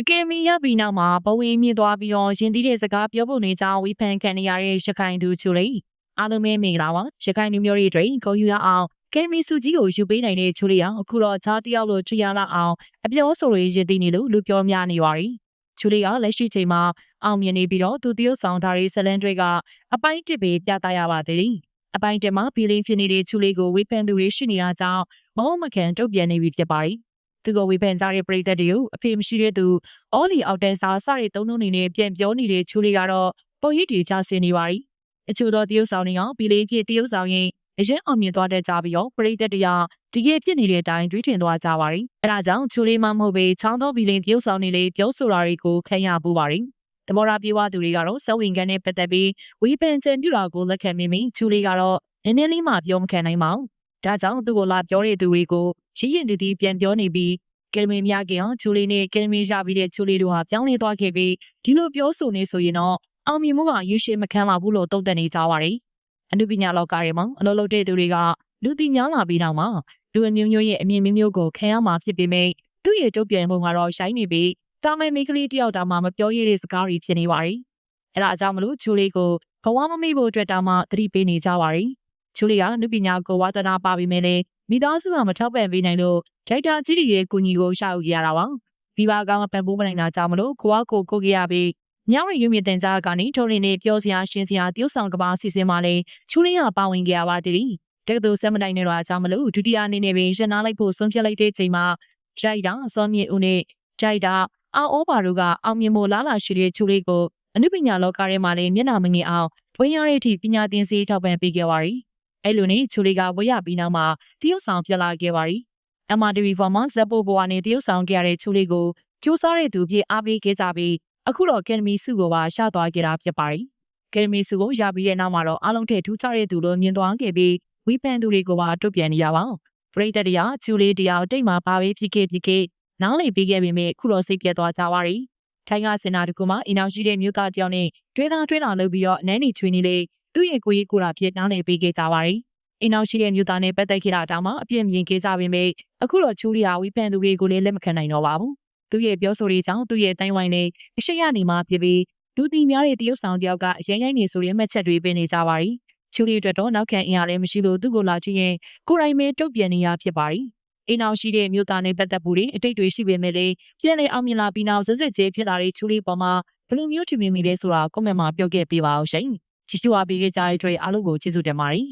အကယ်ဒမီရပြီးနောက်မှာဘဝင်မြင့်သွားပြီးတော့ရင်သီးတဲ့စကားပြောဖို့နေကြောင်းဝေဖန်ခံနေရတဲ့ရခိုင်သူချူလေးအားလုံးပဲမင်္ဂလာပါရခိုင်လူမျိုးတွေအတွက်ဂုဏ်ယူရအောင်ကယ်ဒမီစုကြီးကိုယူပေးနိုင်တဲ့ချူလေးအောင်အခုတော့ခြားတယောက်လိုထရလာအောင်အပြောဆိုရရင်တည်နေလို့လူပြောများနေပါရီချူလေးကလက်ရှိချိန်မှာအောင်မြင်နေပြီးတော့သူတရုတ်ဆောင်ထားတဲ့ဇလန်တွေကအပိုင်းတစ်ပေပြသရပါသေးတယ်အပိုင်းတစ်မှာဘီလင်းဖြစ်နေတဲ့ချူလေးကိုဝေဖန်သူတွေရှိနေတာကြောင့်မဟုတ်မခံတုတ်ပြန်နေပြီဖြစ်ပါရီ သူကဝေဖန်ကြတဲ့ပရိသတ်တွေကိုအဖေမရှိတဲ့သူအော်လီအောက်တန်စာစတဲ့သုံးလုံးနေနဲ့ပြန်ပြောနေတဲ့ချူလေးကတော့ပုံရိပ်တွေချဆင်နေပါရီအချို့သောတရုတ်ဆောင်တွေကဘီလင်းဖြစ်တရုတ်ဆောင်ရင်အရင်အောင်မြင်သွားတဲ့ကြပြီးတော့ပရိသတ်တရားဒီကဖြစ်နေတဲ့အတိုင်းတွေးထင်သွားကြပါရီအဲဒါကြောင့်ချူလေးမမဟုတ်ပေချောင်းသောဘီလင်းတရုတ်ဆောင်နေလေပြောဆိုတာတွေကိုခံရပူပါရီတမောရာပြေဝသူတွေကတော့စဝင်ကန်နဲ့ပတ်သက်ပြီးဝေဖန်ကြံပြူတာကိုလက်ခံမိမိချူလေးကတော့နည်းနည်းလေးမှပြောမခံနိုင်ပါဘူး ဒါကြောင့်သူ့ကိုလာပြောတဲ့သူတွေကိုရည်ရင်တည်တည်ပြန်ပြောနေပြီးကယ်ဒမီများကင်ချူလေးနဲ့ကယ်ဒမီရပြီးတဲ့ချူလေးတို့ဟာပြောင်းလဲသွားခဲ့ပြီးဒီလိုပြောဆိုနေဆိုရင်တော့အောင်မြင်မှုကရရှိမခံပါဘူးလို့တုံ့တက်နေကြပါရီအနုပညာလောကတွေမှာအလုပ်လုပ်တဲ့သူတွေကလူသိများလာပြီးနောက်မှာလူအမျိုးမျိုးရဲ့အမြင်မျိုးမျိုးကိုခံရမှာဖြစ်ပေမဲ့သူ့ရဲ့တုံ့ပြန်မှုကတော့ရှိုင်းနေပြီးတာမန်မိန်းကလေးတယောက်တောင်မှမပြောရတဲ့စကားတွေဖြစ်နေပါရီအဲဒါအကြောင်းမလို့ချူလေးကိုဘဝမမေ့ဖို့အတွက်တောင်မှသတိပေးနေကြပါရီ ချူလေးကနုပညာကိုဝါသနာပါပြီးမဲ့လေမိသားစုကမထောက်ပံ့ပေးနိုင်လို့ဒိုက်တာကြီးတွေရဲ့ကိုညီကိုရှာယူကြရတာပါမိဘကောင်ကပံပိုးမနိုင်တာကြောင့်မလို့ကိုကကိုကိုကြရပြီးညောင်ရရုံမြင့်တင်ကြားကနေထုံးရင်းနဲ့ပြောစရာရှင်းစရာတရုတ်ဆောင်ကဘာအစီအစဉ်မှာလေချူလေးကပါဝင်ကြရပါသည်တက္ကသိုလ်ဆက်မတိုင်နေတော့အကြောင်းမလို့ဒုတိယအနေနဲ့ပင်ရန်နာလိုက်ဖို့ဆုံးဖြတ်လိုက်တဲ့ချိန်မှာဒိုက်တာစောမြင့်ဦးနဲ့ဒိုက်တာအော်အောပါတို့ကအောင်မြင်ဖို့လားလာရှိတဲ့ချူလေးကိုအနုပညာလောကထဲမှာလည်းမျက်နှာမငယ်အောင်တွင်းရတဲ့အထိပညာသင်စေထောက်ပံ့ပေးခဲ့ပါရီ အဲ့လိုနဲ့ချူလေးကဝရပြီးနောက်မှာတရုတ်ဆောင်ပြလာခဲ့ပါရီ MRTV ဖော်မှာဇက်ပိုဘွားနဲ့တရုတ်ဆောင်ခဲ့ရတဲ့ချူလေးကိုစူးစားတဲ့သူပြည့်အားပေးခဲ့ကြပြီးအခုတော့ကယ်ဒမီစုကိုပါရှသွားခဲ့တာဖြစ်ပါရီကယ်ဒမီစုကိုရပြီးတဲ့နောက်မှာတော့အားလုံးထည့်ထူးခြားတဲ့သူလို့မြင်သွားခဲ့ပြီးဝီပန်သူတွေကိုပါတုတ်ပြန်နေရပါပရိသတ်တရားချူလေးတရားတိတ်မှာပါပဲဖြစ်ခဲ့ဖြစ်ခဲ့နားလေပြီးခဲ့ပေမဲ့ခုတော့စိတ်ပြတ်သွားကြပါရီထိုင်းကစင်နာတကူမှာအင်အောင်ရှိတဲ့မြို့သားတယောက်နဲ့တွဲသားတွဲလာလုပ်ပြီးတော့အနန်းနေချွေနေလေ သူ့ရဲ့ကိုကြီးကိုရာဖြစ်နားလေပြီးခဲ့ကြပါရီအင်အောင်ရှိတဲ့မြို့သားနဲ့ပတ်သက်ခဲ့တာတောင်မှအပြည့်မြင်ခဲ့ကြပေမဲ့အခုတော့ချူရီယာဝီပန်သူတွေကိုလည်းလက်မခံနိုင်တော့ပါဘူးသူ့ရဲ့ပြောဆိုရေးကြောင့်သူ့ရဲ့တိုင်းဝိုင်းနဲ့အရှိရနေမှာဖြစ်ပြီးလူတီများတဲ့တရုတ်ဆောင်တယောက်ကအရင်ရိုင်းနေဆိုတဲ့မှတ်ချက်တွေပေးနေကြပါရီချူရီအတွက်တော့နောက်ခံအင်အားလည်းမရှိလို့သူ့ကိုလာကြည့်ရင်ကိုယ်တိုင်ပဲတုတ်ပြန်နေရဖြစ်ပါရီအင်းအောင်ရှိတဲ့မြို့သားနဲ့ပတ်သက်မှုတွေအတိတ်တွေရှိပေမဲ့လည်းပြန်လည်အောင်မြင်လာပြီးနောက်ဆက်ဆက်ကျဲဖြစ်လာတဲ့ချူရီပေါ်မှာဘယ်လိုမျိုးထင်မြင်မိလဲဆိုတာကွန်မန့်မှာပြောခဲ့ပေးပါအောင်ရှင် ချစ်ချူအားပေးကြတဲ့အတွက်အားလုံးကိုကျေးဇူးတင်ပါတယ်